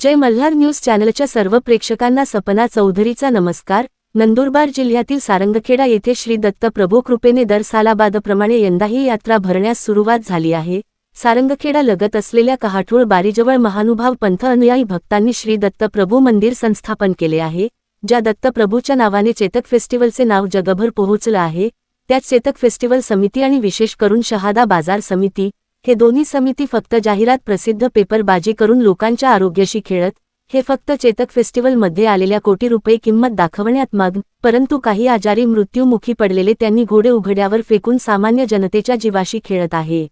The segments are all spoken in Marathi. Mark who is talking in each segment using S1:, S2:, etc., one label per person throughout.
S1: जय मल्हार न्यूज चॅनलच्या सर्व प्रेक्षकांना सपना चौधरीचा नमस्कार. नंदुरबार जिल्ह्यातील सारंगखेडा येथे श्री दत्त प्रभू कृपेने दर सालाबादप्रमाणे यंदाही यात्रा भरण्यास सुरुवात झाली आहे. सारंगखेडा लगत असलेल्या कहाठूळ बारीजवळ महानुभाव पंथ अनुयायी भक्तांनी श्री दत्त प्रभू मंदिर संस्थापन केले आहे. ज्या दत्तप्रभूच्या नावाने चेतक फेस्टिवलचे नाव जगभर पोहोचलं आहे त्यात चेतक फेस्टिवल समिती आणि विशेष करून शहादा बाजार समिती हे दोन्ही समिती फक्त जाहिरात प्रसिद्ध पेपरबाजी करून लोकांच्या आरोग्याशी खेळत हे फक्त चेतक फेस्टिवलमध्ये आलेल्या कोटी रुपये किंमत दाखवण्यात माग परंतु काही आजारी मृत्यूमुखी पडलेले त्यांनी घोडे उघड्यावर फेकून सामान्य जनतेच्या जीवाशी खेळत आहे.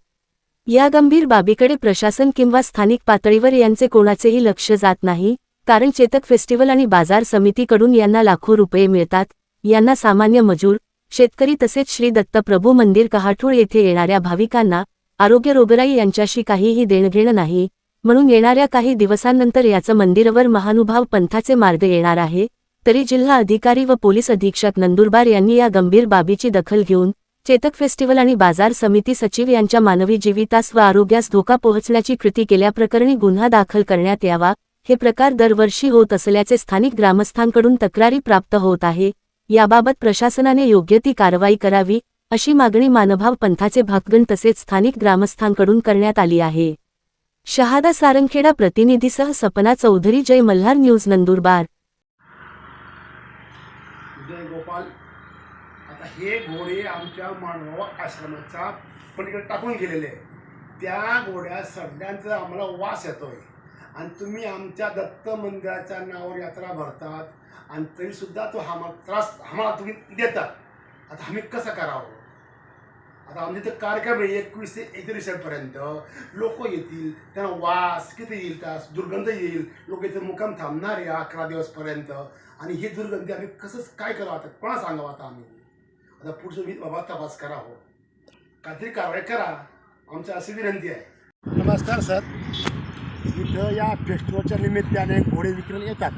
S1: या गंभीर बाबीकडे प्रशासन किंवा स्थानिक पातळीवर यांचे कोणाचेही लक्ष जात नाही कारण चेतक फेस्टिवल आणि बाजार समितीकडून यांना लाखो रुपये मिळतात यांना सामान्य मजूर शेतकरी तसेच श्री दत्तप्रभू मंदिर कहाठूळ येथे येणाऱ्या भाविकांना आरोग्य रोगराई यांच्याशी काहीही देणघेणं नाही म्हणून येणाऱ्या काही दिवसांनंतर याचं मंदिरावर महानुभाव पंथाचे मार्ग येणार आहे तरी जिल्हा अधिकारी व पोलीस अधीक्षक नंदुरबार यांनी या गंभीर बाबीची दखल घेऊन चेतक फेस्टिवल आणि बाजार समिती सचिव यांच्या मानवी जीवितास व आरोग्यास धोका पोहोचण्याची कृती केल्याप्रकरणी गुन्हा दाखल करण्यात यावा हे प्रकार दरवर्षी होत असल्याचे स्थानिक ग्रामस्थांकडून तक्रारी प्राप्त होत आहे याबाबत प्रशासनाने योग्य ती कारवाई करावी अशी मागणी मानभाव पंथाचे भागगण तसेच स्थानिक ग्रामस्थांकडून करण्यात आली आहे. शहादा सारंगखेडा प्रतिनिधीसह सपना चौधरी जय मल्हार न्यूज नंदुरबार.
S2: जय गोपाल. आता हे घोडे आमच्या मानव आश्रमाचा पलीकडे टाकून गेलेले त्या घोड्या सगळ्यांचा आम्हाला वास येतोय. आणि तुम्ही आमच्या दत्त मंदिराच्या नावावर यात्रा भरतात. आणि तरीसुद्धा तो आम्हाला त्रास आम्हाला तुम्ही देतात. आता आम्ही कसं करावं? आता आम्ही तर कार्यक्रम आहे एकवीस ते एकतीसपर्यंत लोक येतील त्यांना वास किती येईल तास दुर्गंध येईल. लोक इथे मुक्काम थांबणार आहे अकरा दिवसपर्यंत आणि हे दुर्गंधी आम्ही कसंच काय करावं आता? कोणा सांगावं आता आम्ही? आता पुढचं मी बाबा तपास करावं हो. काहीतरी कारवाई करा. आमची अशी विनंती आहे. नमस्कार सर. इथं या फेस्टिवलच्या निमित्ताने घोडे विक्रेते येतात.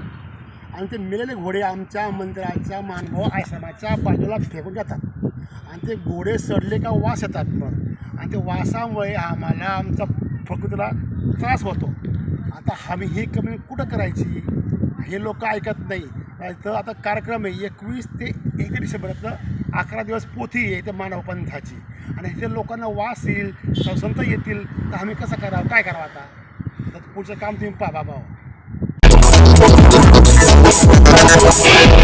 S2: आणि ते मेलेले घोडे आमच्या मंदिराच्या मानभाव आश्रमाच्या बाजूला फेकून जातात आणि ते घोडे सडले का वास येतात मग. आणि ते वासामुळे आम्हाला आमचा प्रकृतीला त्रास होतो. आता आम्ही ही कमी कुठं करायची? हे लोक ऐकत नाही. तर आता कार्यक्रम आहे. एकवीस ते एक डिसेंबरपर्यंत अकरा दिवस पोथी आहे ते मानव पंथाची. आणि इथे लोकांना वास येईल संत येतील. तर आम्ही कसं करावं? काय करावं आता? तर पुढचं काम तुम्ही पहा बाबा.
S3: Thank you.